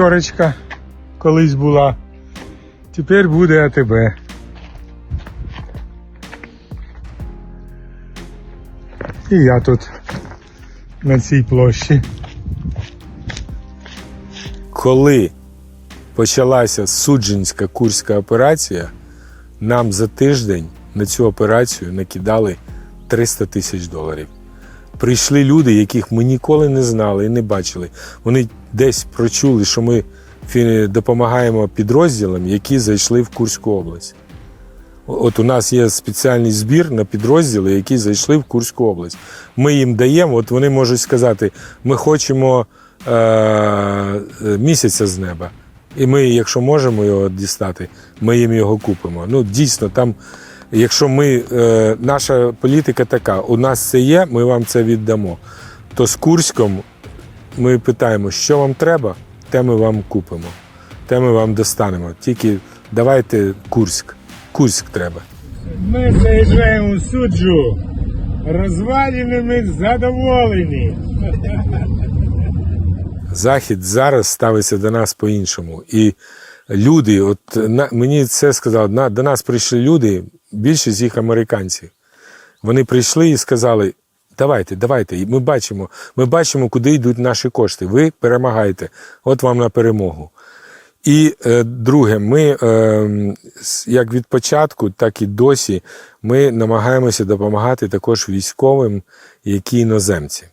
п'ятерочка колись була. Тепер буде АТБ. І я тут на цій площі. Коли почалася судженська курська операція, нам за тиждень на цю операцію накидали 300 тисяч доларів. Прийшли люди, яких ми ніколи не знали і не бачили. Вони десь прочули, що ми допомагаємо підрозділам, які зайшли в Курську область. От у нас є спеціальний збір на підрозділи, які зайшли в Курську область. Ми їм даємо, от вони можуть сказати, ми хочемо е- е, місяця з неба. І ми, якщо можемо його дістати, ми їм його купимо. Ну, дійсно, там, якщо ми, е, наша політика така, у нас це є, ми вам це віддамо. То з Курськом ми питаємо, що вам треба, те ми вам купимо, те ми вам достанемо. Тільки давайте Курськ. Курськ треба. Ми заїжджаємо у суджу. Розваліними задоволені. Захід зараз ставиться до нас по-іншому. І люди, от на, мені це сказали, на, до нас прийшли люди, більшість їх американців. Вони прийшли і сказали: давайте, давайте. Ми бачимо, ми бачимо, куди йдуть наші кошти. Ви перемагаєте. От вам на перемогу. І е, друге, ми е, як від початку, так і досі ми намагаємося допомагати також військовим, які іноземці.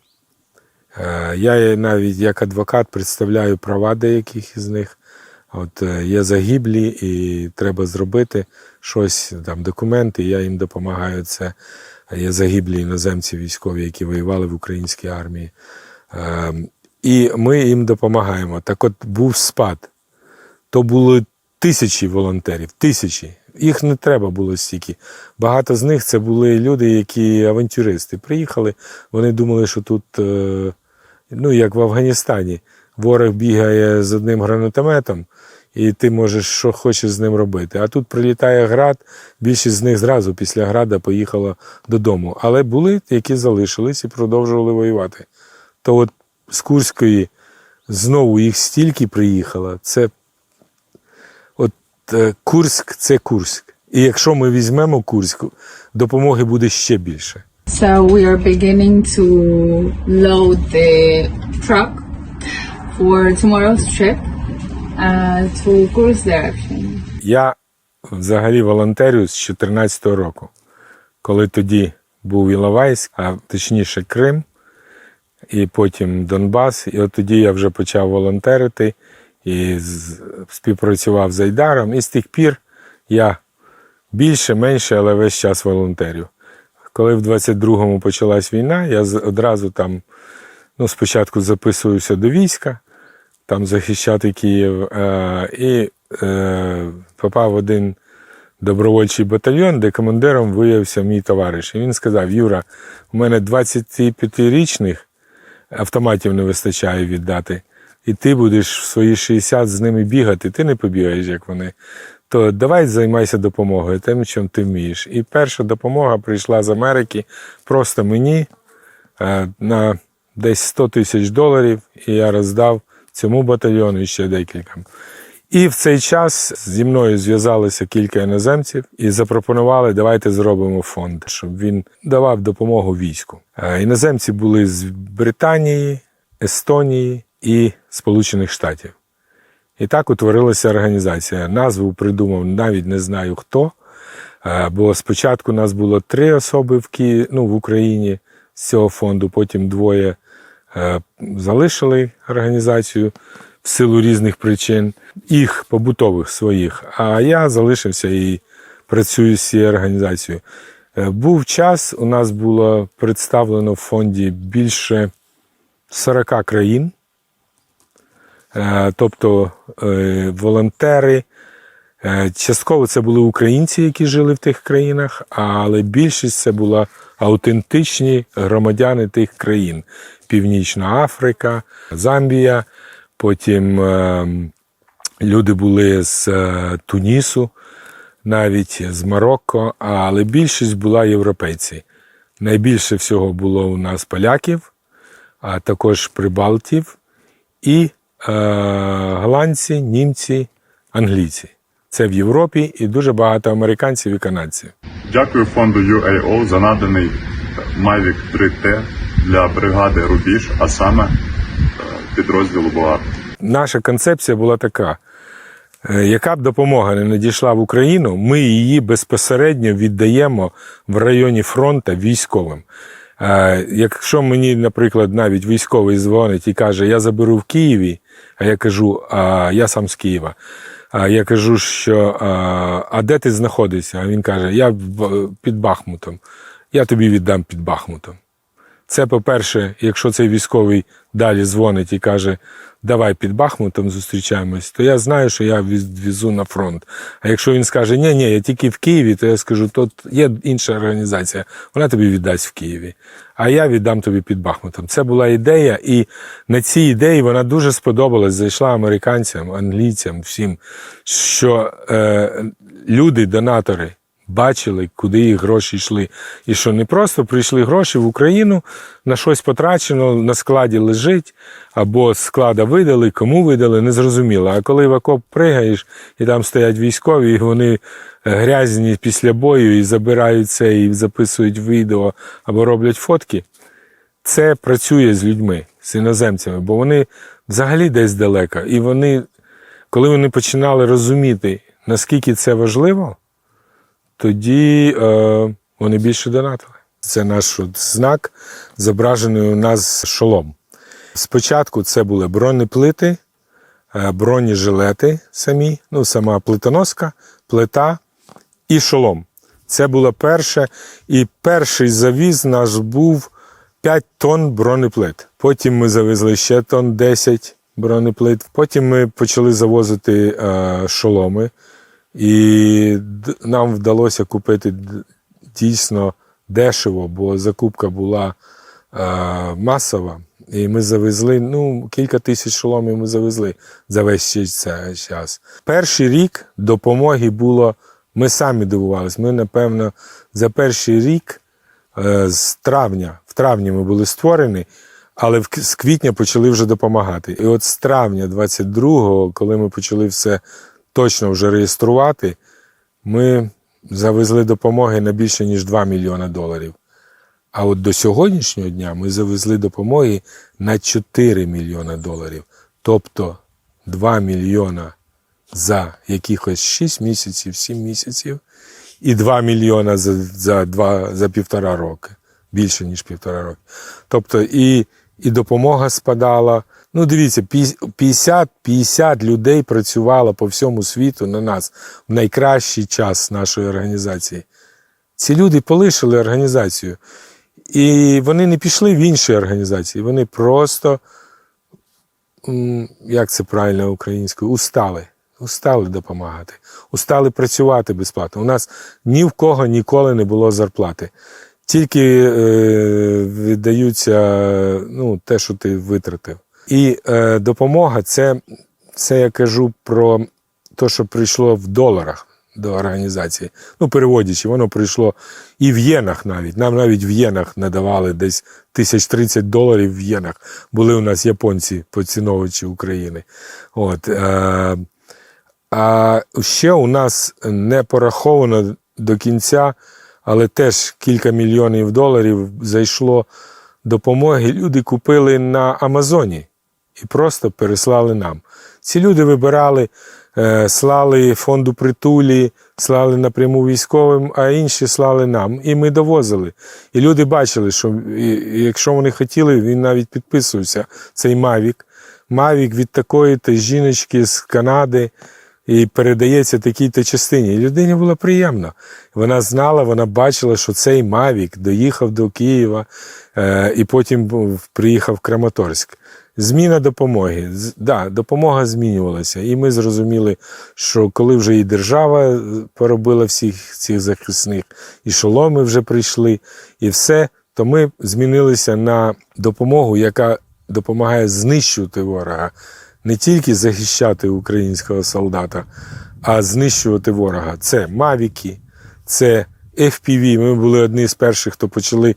Е, Я навіть як адвокат представляю права деяких із них. От е, є загиблі, і треба зробити щось, там документи, я їм допомагаю. Це є загиблі іноземці військові, які воювали в українській армії. Е, І ми їм допомагаємо. Так от був спад. То були тисячі волонтерів, тисячі. Їх не треба було стільки. Багато з них це були люди, які авантюристи. Приїхали, вони думали, що тут, е, ну як в Афганістані, ворог бігає з одним гранатометом, і ти можеш що хочеш з ним робити. А тут прилітає град, більшість з них зразу після града поїхала додому. Але були, які залишились і продовжували воювати. То от з Курської знову їх стільки приїхало, це От е, Курськ це Курськ. І якщо ми візьмемо Курськ, допомоги буде ще більше. So we are beginning to load the truck for tomorrow's trip to course direction. Я взагалі волонтерю з 2014 року, коли тоді був Іловайськ, а точніше Крим, і потім Донбас. І от тоді я вже почав волонтерити і співпрацював з Айдаром. І з тих пір я більше, менше, але весь час волонтерю. Коли в 22-му почалась війна, я одразу там ну, спочатку записуюся до війська, там захищати Київ, е, і е, попав в один добровольчий батальйон, де командиром виявився мій товариш. І він сказав: Юра, у мене 25-річних автоматів не вистачає віддати, і ти будеш в свої 60 з ними бігати, ти не побігаєш, як вони. То давай займайся допомогою, тим, чим ти вмієш. І перша допомога прийшла з Америки просто мені е, на десь 100 тисяч доларів, і я роздав цьому батальйону і ще декільком. І в цей час зі мною зв'язалися кілька іноземців і запропонували, давайте зробимо фонд, щоб він давав допомогу війську. Е, Іноземці були з Британії, Естонії і Сполучених Штатів. І так утворилася організація. Назву придумав навіть не знаю хто. Е, Бо спочатку нас було три особи в Ки... ну, в Україні з цього фонду, потім двоє залишили організацію в силу різних причин, їх побутових своїх. А я залишився і працюю з цією організацією. Е, Був час, у нас було представлено в фонді більше 40 країн. Е, тобто е, волонтери. Е, Частково це були українці, які жили в тих країнах, але більшість це була аутентичні громадяни тих країн: Північна Африка, Замбія. Потім е, люди були з е, Тунісу, навіть з Марокко, але більшість була європейці. Найбільше всього було у нас поляків, а також прибалтів і голландці, німці, англійці. Це в Європі і дуже багато американців і канадців. Дякую фонду UAO за наданий Mavic 3T для бригади Рубіж, а саме е, підрозділу БОАР. Наша концепція була така: е, яка б допомога не надійшла в Україну, ми її безпосередньо віддаємо в районі фронту військовим. Е, Якщо мені, наприклад, навіть військовий дзвонить і каже, я заберу в Києві, а я кажу, а я сам з Києва. Я кажу, що а де ти знаходишся? А він каже, я під Бахмутом. Я тобі віддам під Бахмутом. Це, по-перше, якщо цей військовий далі дзвонить і каже, давай під Бахмутом зустрічаємось, то я знаю, що я відвезу на фронт. А якщо він скаже, ні, ні, я тільки в Києві, то я скажу, тут є інша організація, вона тобі віддасть в Києві, а я віддам тобі під Бахмутом. Це була ідея, і на цій ідеї вона дуже сподобалась, зайшла американцям, англійцям, всім, що е, люди, донатори, бачили, куди їх гроші йшли. І що не просто прийшли гроші в Україну, на щось потрачено, на складі лежить, або з склада видали, кому видали, не зрозуміло. А коли в окоп пригаєш, і там стоять військові, і вони е, грязні після бою і забирають це, і записують відео або роблять фотки, це працює з людьми, з іноземцями, бо вони взагалі десь далеко. І вони, коли вони починали розуміти, наскільки це важливо, тоді е, вони більше донатили. Це наш от знак, зображений у нас шолом. Спочатку це були бронеплити, е, бронежилети самі, ну, сама плитоноска, плита і шолом. Це було перше. І перший завіз наш був 5 тонн бронеплит. Потім ми завезли ще тонн 10 бронеплит. Потім ми почали завозити е, шоломи. І нам вдалося купити дійсно дешево, бо закупка була е, масова. І ми завезли, ну, кілька тисяч шоломів ми завезли за весь цей час. Перший рік допомоги було, ми самі дивувалися. Ми, напевно, за перший рік е, з травня, в травні ми були створені, але в з квітня почали вже допомагати. І от з травня 22-го, коли ми почали все точно вже реєструвати, ми завезли допомоги на більше ніж 2 мільйона доларів. А от до сьогоднішнього дня ми завезли допомоги на 4 мільйона доларів. Тобто 2 мільйона за якихось 6 місяців, 7 місяців, і 2 мільйона за, за, два, за півтора роки. Більше, ніж півтора роки. Тобто і, і допомога спадала. Ну, дивіться, 50, 50 людей працювало по всьому світу на нас в найкращий час нашої організації. Ці люди полишили організацію. І вони не пішли в інші організації. Вони просто, як це правильно українською, устали. Устали допомагати, устали працювати безплатно. У нас ні в кого ніколи не було зарплати. Тільки е, віддаються ну, те, що ти витратив. І е, допомога це, це я кажу про те, що прийшло в доларах до організації. Ну, переводячи, воно прийшло і в єнах навіть. Нам навіть в єнах надавали десь 1030 доларів в єнах. Були у нас японці, поціновувачі України. От, е, а ще у нас не пораховано до кінця, але теж кілька мільйонів доларів зайшло допомоги. Люди купили на Амазоні і просто переслали нам. Ці люди вибирали, е, слали фонду притулі, слали напряму військовим, а інші слали нам. І ми довозили. І люди бачили, що якщо вони хотіли, він навіть підписувався цей Мавік. Мавік від такої то жіночки з Канади і передається такій-то частині. Людині було приємно. Вона знала, вона бачила, що цей Мавік доїхав до Києва е, і потім приїхав в Краматорськ. Зміна допомоги. Да, допомога змінювалася. І ми зрозуміли, що коли вже і держава е, поробила всіх цих захисних, і шоломи вже прийшли, і все, то ми змінилися на допомогу, яка допомагає знищувати ворога, не тільки захищати українського солдата, а знищувати ворога. Це мавіки, це FPV. Ми були одні з перших, хто почали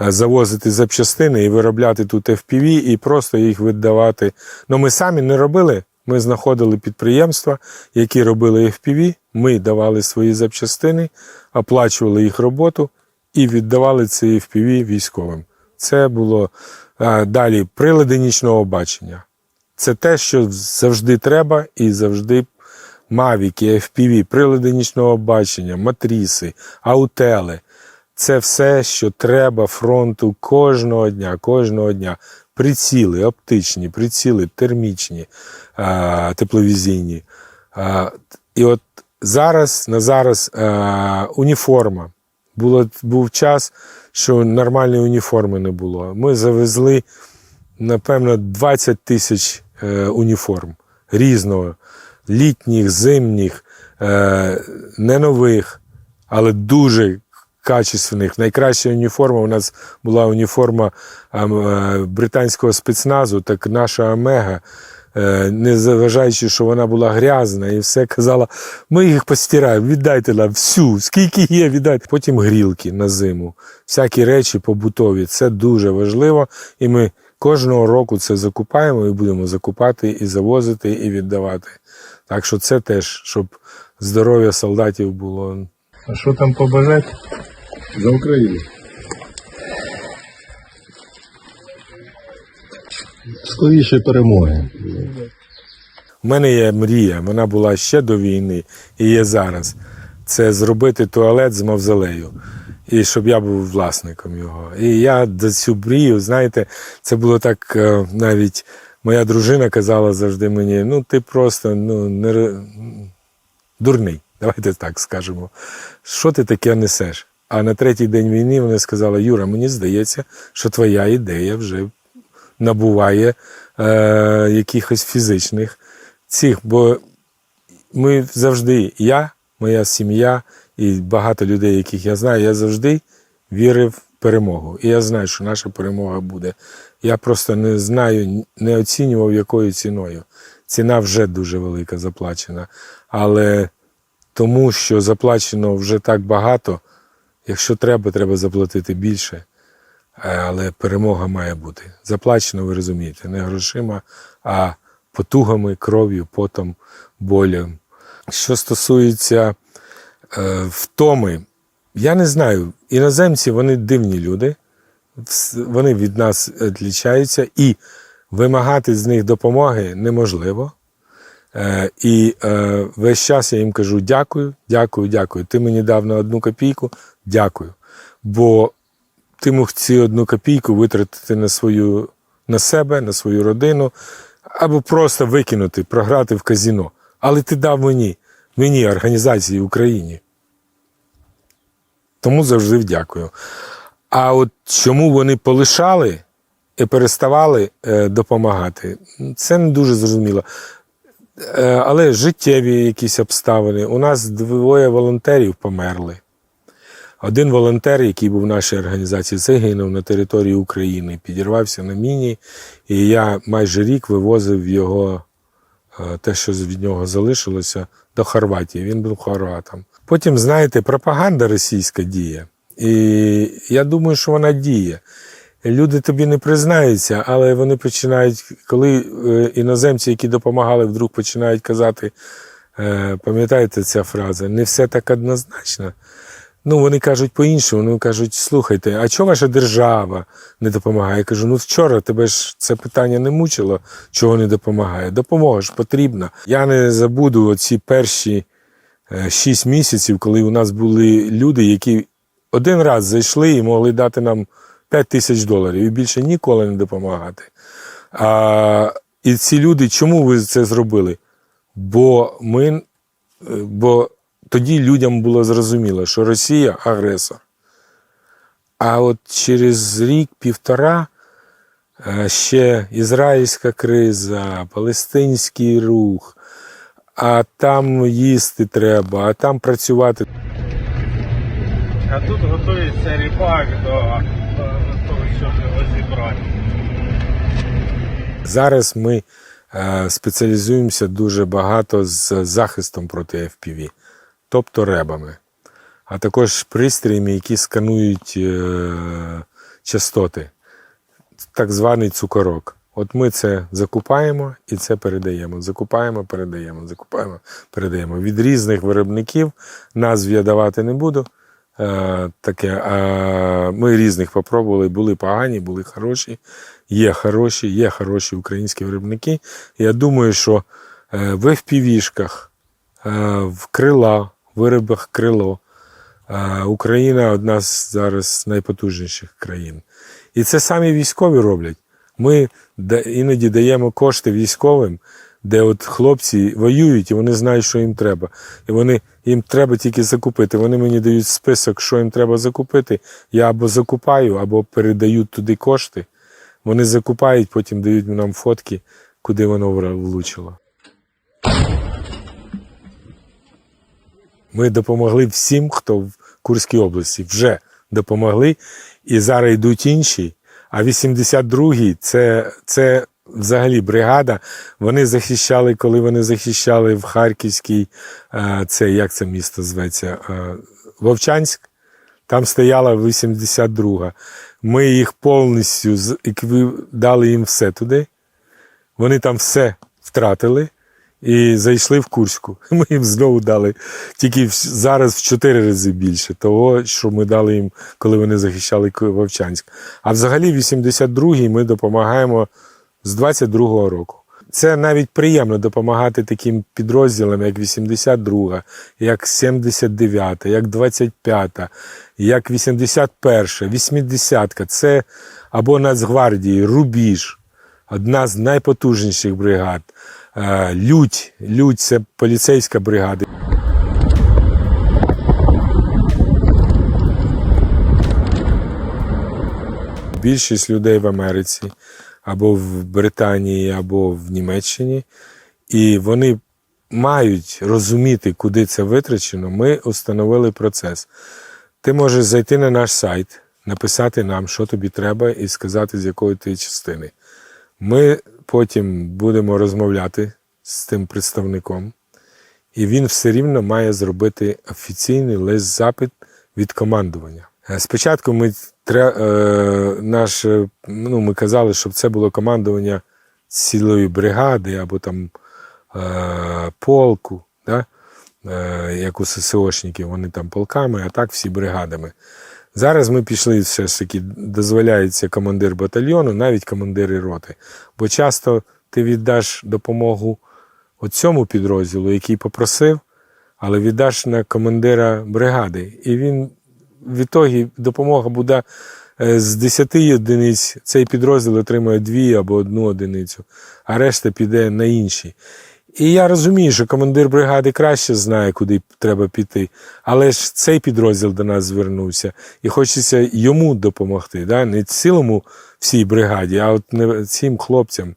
е, завозити запчастини і виробляти тут FPV і просто їх віддавати. Ну ми самі не робили. Ми знаходили підприємства, які робили FPV. Ми давали свої запчастини, оплачували їх роботу і віддавали ці FPV військовим. Це було е, далі прилади нічного бачення. Це те, що завжди треба і завжди мавіки, FPV, прилади нічного бачення, матріси, аутели. Це все, що треба фронту кожного дня, кожного дня. Приціли оптичні, приціли термічні, тепловізійні. І от зараз на зараз уніформа. Було, був час, що нормальної уніформи не було. Ми завезли, напевно, 20 тисяч е, уніформ різного, літніх, зимніх, е, не нових, але дуже качественних. Найкраща уніформа у нас була уніформа е, е, британського спецназу, так наша Омега. Не заважаючи, що вона була грязна, і все казала: ми їх постираємо, віддайте нам всю, скільки є, віддайте. Потім грілки на зиму, всякі речі побутові. Це дуже важливо. І ми кожного року це закупаємо і будемо закупати, і завозити, і віддавати. Так що це теж, щоб здоров'я солдатів було А що там побажати? За Україну. Скоріше перемоги. У мене є мрія, вона була ще до війни і є зараз. Це зробити туалет з мавзолею. І щоб я був власником його. І я за цю мрію, знаєте, це було так е, навіть моя дружина казала завжди мені: ну ти просто ну, не, дурний, давайте так скажемо. Що ти таке несеш? А на третій день війни вона сказала: Юра, мені здається, що твоя ідея вже набуває е, якихось фізичних цих, бо ми завжди, я, моя сім'я і багато людей, яких я знаю, я завжди вірив перемогу. І я знаю, що наша перемога буде. Я просто не знаю, не оцінював якою ціною. Ціна вже дуже велика заплачена. Але тому, що заплачено вже так багато, якщо треба, треба заплатити більше. Е, Але перемога має бути. Заплачено, ви розумієте, не грошима, а потугами, кров'ю, потом, болем. Що стосується е, втоми, я не знаю. Іноземці вони дивні люди, вони від нас відрізняються, і вимагати з них допомоги неможливо. Е, і е, весь час я їм кажу дякую, дякую, дякую. Ти мені дав на одну копійку, дякую. Бо ти мог ці одну копійку витратити на свою на себе, на свою родину, або просто викинути, програти в казіно. Але ти дав мені, мені, організації Україні. Тому завжди дякую. А от чому вони полишали і переставали е, допомагати, це не дуже зрозуміло. Е, але життєві якісь обставини. У нас двоє волонтерів померли. Один волонтер, який був в нашій організації, загинув на території України, підірвався на міні, і я майже рік вивозив його, е, те, що від нього залишилося, до Хорватії. Він був хорватом. Потім, знаєте, пропаганда російська діє. І я думаю, що вона діє. Люди тобі не признаються, але вони починають, коли е, іноземці, які допомагали, вдруг починають казати, е, пам'ятаєте ця фраза, не все так однозначно. Ну, вони кажуть по-іншому, вони кажуть, слухайте, а чого ваша держава не допомагає? Я кажу, ну вчора тебе ж це питання не мучило, чого не допомагає. Допомога ж потрібна. Я не забуду оці перші е, шість місяців, коли у нас були люди, які один раз зайшли і могли дати нам 5 тисяч доларів і більше ніколи не допомагати. А, і ці люди, чому ви це зробили? Бо ми, е, бо тоді людям було зрозуміло, що Росія агресор. А от через рік-півтора е, ще ізраїльська криза, палестинський рух, а там їсти треба, а там працювати. А тут готується ріпак до, того, щоб його зібрати. Зараз ми е, спеціалізуємося дуже багато з захистом проти FPV, тобто ребами. а також пристроями, які сканують е, частоти, так званий цукорок. От ми це закупаємо і це передаємо. Закупаємо, передаємо, закупаємо, передаємо. Від різних виробників назв я давати не буду. Е, таке, а ми різних попробували, були погані, були хороші, є хороші, є хороші українські виробники. Я думаю, що е, в FPV-шках, е, в крила, виробах крило, е, Україна одна з зараз найпотужніших країн. І це самі військові роблять. Ми іноді даємо кошти військовим, де от хлопці воюють і вони знають, що їм треба. І вони їм треба тільки закупити. Вони мені дають список, що їм треба закупити. Я або закупаю, або передаю туди кошти. Вони закупають, потім дають нам фотки, куди воно влучило. Ми допомогли всім, хто в Курській області вже допомогли, і зараз йдуть інші. А 82-й це, це взагалі бригада. Вони захищали, коли вони захищали в Харківській, е, це як це місто зветься? Е, Вовчанськ. Там стояла 82-га. Ми їх повністю дали їм все туди. Вони там все втратили і зайшли в Курську. Ми їм знову дали тільки зараз в чотири рази більше того, що ми дали їм, коли вони захищали Вовчанськ. А взагалі, 82-й ми допомагаємо з 22-го року. Це навіть приємно допомагати таким підрозділам, як 82, як 79, як 25, як 81, 80. Це або Нацгвардії, Рубіж, одна з найпотужніших бригад. Е, Лють, Лють це поліцейська бригада. Більшість людей в Америці або в Британії, або в Німеччині, і вони мають розуміти, куди це витрачено. Ми установили процес. Ти можеш зайти на наш сайт, написати нам, що тобі треба, і сказати, з якої ти частини. Ми потім будемо розмовляти з тим представником, і він все рівно має зробити офіційний лист запит від командування. Е, Спочатку ми, тре, е, наш, е, ну, ми казали, щоб це було командування цілої бригади або там е, полку, да? е, як у ССОшників, вони там полками, а так всі бригадами. Зараз ми пішли, все ж таки, дозволяється командир батальйону, навіть командири роти. Бо часто ти віддаш допомогу оцьому підрозділу, який попросив, але віддаш на командира бригади. І він в ітогі допомога буде е, з 10 одиниць, цей підрозділ отримує 2 або одну одиницю, а решта піде на інші. І я розумію, що командир бригади краще знає, куди треба піти. Але ж цей підрозділ до нас звернувся, і хочеться йому допомогти. Да? Не цілому всій бригаді, а от не цим хлопцям.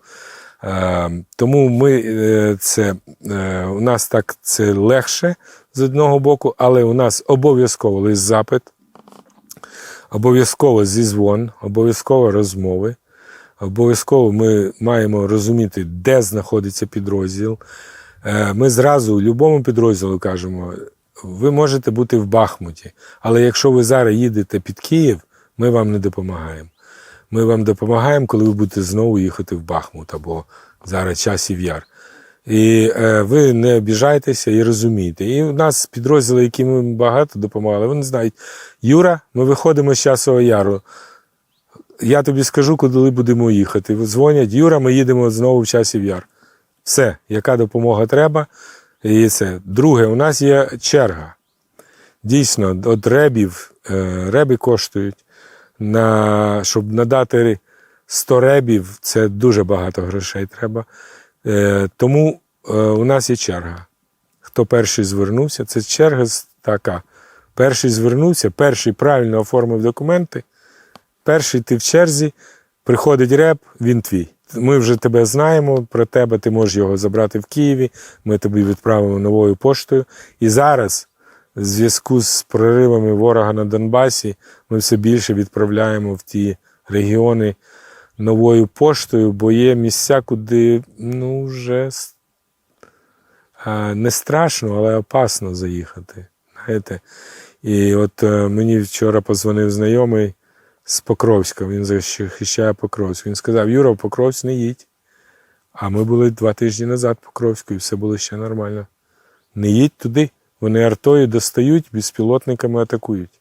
Е, тому ми е, це е, у нас так це легше з одного боку, але у нас обов'язково лист запит, обов'язково зізвон, обов'язково розмови. Обов'язково ми маємо розуміти, де знаходиться підрозділ. Е, Ми зразу любому підрозділу кажемо, ви можете бути в Бахмуті, але якщо ви зараз їдете під Київ, ми вам не допомагаємо. Ми вам допомагаємо, коли ви будете знову їхати в Бахмут або зараз часів яр. І е, ви не обіжайтеся і розумієте. І у нас підрозділи, які ми багато допомагали, вони знають, Юра, ми виходимо з часового яру. Я тобі скажу, куди будемо їхати. Дзвонять, Юра, ми їдемо знову в часів яр. Все, яка допомога треба. І це. Друге, у нас є черга. Дійсно, от ребів, е, реби коштують. На, щоб надати 100 ребів, це дуже багато грошей треба. Е, тому е, у нас є черга. Хто перший звернувся, це черга така. Перший звернувся, перший правильно оформив документи. Перший ти в черзі, приходить реп, він твій. Ми вже тебе знаємо про тебе, ти можеш його забрати в Києві, ми тобі відправимо новою поштою. І зараз, в зв'язку з проривами ворога на Донбасі, ми все більше відправляємо в ті регіони новою поштою, бо є місця, куди ну, вже не страшно, але опасно заїхати. Знаєте? І от е, мені вчора позвонив знайомий з Покровська, він захищає Покровськ. Він сказав: Юра, в Покровськ не їдь. А ми були два тижні назад в Покровську, і все було ще нормально. Не їдь туди. Вони артою достають, безпілотниками атакують.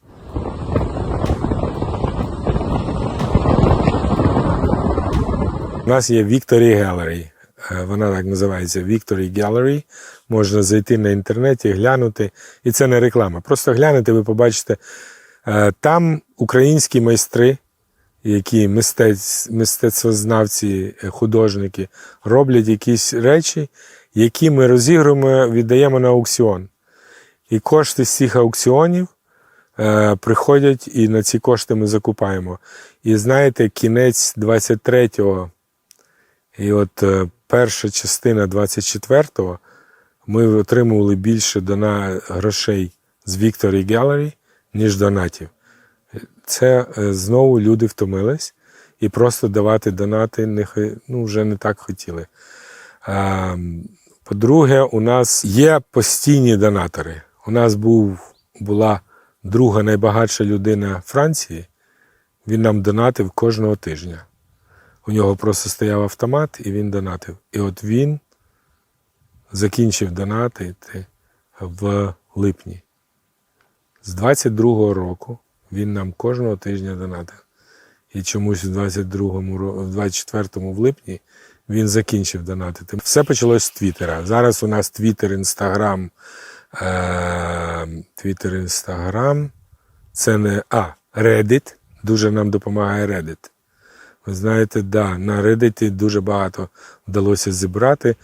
У нас є Victory Gallery. Е, Вона так називається Victory Gallery. Можна зайти на інтернеті, глянути. І це не реклама. Просто глянете, ви побачите. Е, Там українські майстри, які мистець, мистецтвознавці, е, художники, роблять якісь речі, які ми розігруємо, віддаємо на аукціон. І кошти з цих аукціонів е, приходять, і на ці кошти ми закупаємо. І знаєте, кінець 23-го і от перша частина 24-го ми отримували більше дона грошей з Victory Gallery, ніж донатів. Це е, знову люди втомились і просто давати донати не, ну, вже не так хотіли. По-друге, у нас є постійні донатори. У нас був, була друга найбагатша людина Франції. Він нам донатив кожного тижня. У нього просто стояв автомат і він донатив. І от він закінчив донатити в липні. З 22-го року він нам кожного тижня донатив. І чомусь в 22-му, в 24-му в липні він закінчив донатити. Все почалось з Твіттера. Зараз у нас Твіттер, Інстаграм, е- Твіттер, Інстаграм. Це не а, Reddit. Дуже нам допомагає Reddit. Ви знаєте, да, на Reddit дуже багато вдалося зібрати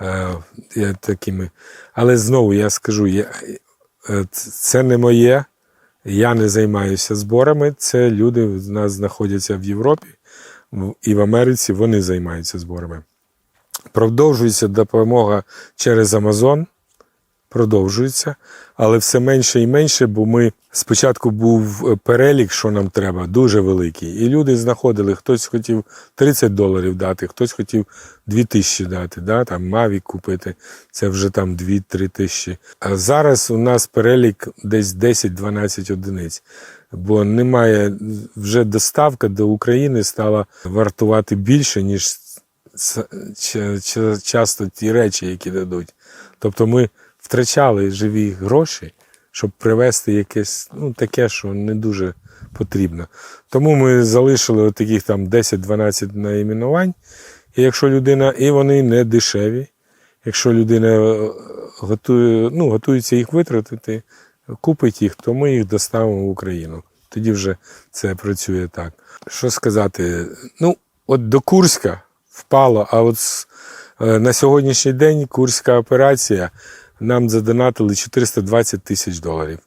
е, такими. Але знову я скажу, я, це не моє. Я не займаюся зборами. Це люди в нас знаходяться в Європі і в Америці вони займаються зборами. Продовжується допомога через Амазон. Продовжується, але все менше і менше, бо ми спочатку був е, перелік, що нам треба, дуже великий. І люди знаходили, хтось хотів 30 доларів дати, хтось хотів 2 тисячі дати, да, там Mavic купити, це вже там 2-3 тисячі. А зараз у нас перелік десь 10-12 одиниць, бо немає вже доставка до України стала вартувати більше, ніж часто ті речі, які дадуть. Тобто ми втрачали живі гроші, щоб привезти якесь ну, таке, що не дуже потрібно. Тому ми залишили таких там 10-12 найменувань. І якщо людина, і вони не дешеві. Якщо людина е, готує, ну, готується їх витратити, купить їх, то ми їх доставимо в Україну. Тоді вже це працює так. Що сказати? Ну, от до Курська впало, а от е, на сьогоднішній день Курська операція нам задонатили 420 тисяч доларів.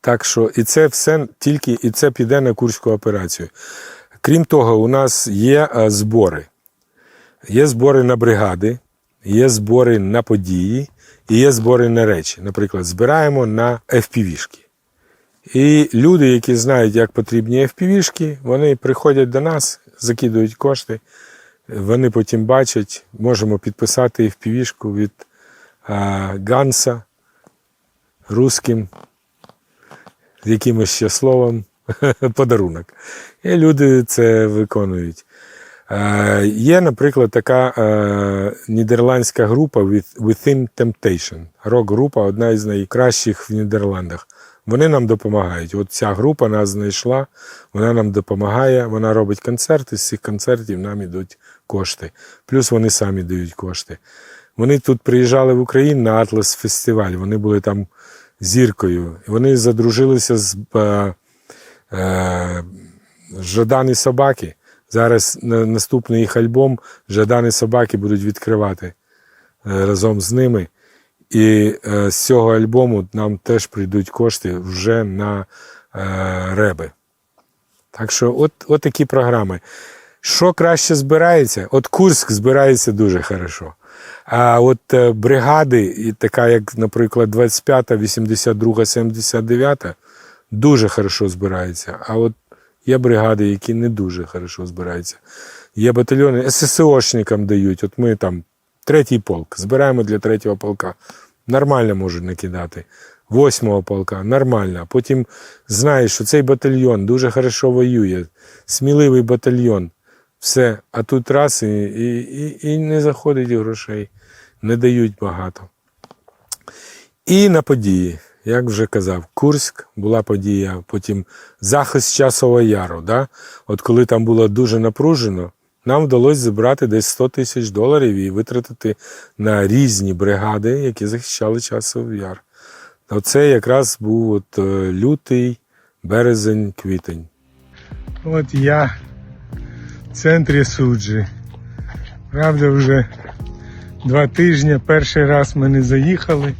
Так що, і це все тільки і це піде на Курську операцію. Крім того, у нас є е, збори. Є збори на бригади, є збори на події, і є збори на речі. Наприклад, збираємо на FPV-шки. І люди, які знають, як потрібні FPV-шки, вони приходять до нас, закидують кошти. Вони потім бачать, можемо підписати FPV-шку від Ганса русським, якимось ще словом, подарунок. І люди це виконують. Е, є, наприклад, така е, нідерландська група Within Temptation. Рок-група одна із найкращих в Нідерландах. Вони нам допомагають. От ця група нас знайшла, вона нам допомагає, вона робить концерти, з цих концертів нам ідуть кошти. Плюс вони самі дають кошти. Вони тут приїжджали в Україну на Атлас фестиваль. Вони були там зіркою. Вони задружилися з е, е, Жадані собаки. Зараз на- наступний їх альбом Жадані собаки будуть відкривати е, разом з ними. І е, з цього альбому нам теж прийдуть кошти вже на е, реби. Так що, от, от такі програми. Що краще збирається? От Курськ збирається дуже хорошо. А от е, бригади, і така як, наприклад, 25-та, 82-та, 79-та, дуже хорошо збирається. А от є бригади, які не дуже хорошо збираються. Є батальйони, ССОшникам дають. От ми там третій полк, збираємо для третього полка. Нормально можуть накидати. 8-го полка, нормально. Потім знаєш, що цей батальйон дуже хорошо воює, сміливий батальйон. Все, а тут раз і, і, і, не заходить грошей, не дають багато. І на події, як вже казав, Курськ була подія, потім захист Часового Яру. Да? От коли там було дуже напружено, нам вдалося зібрати десь 100 тисяч доларів і витратити на різні бригади, які захищали Часовий Яр. Оце якраз був от е, лютий, березень, квітень. От я центрі суджі. Правда, вже два тижні. Перший раз ми не заїхали.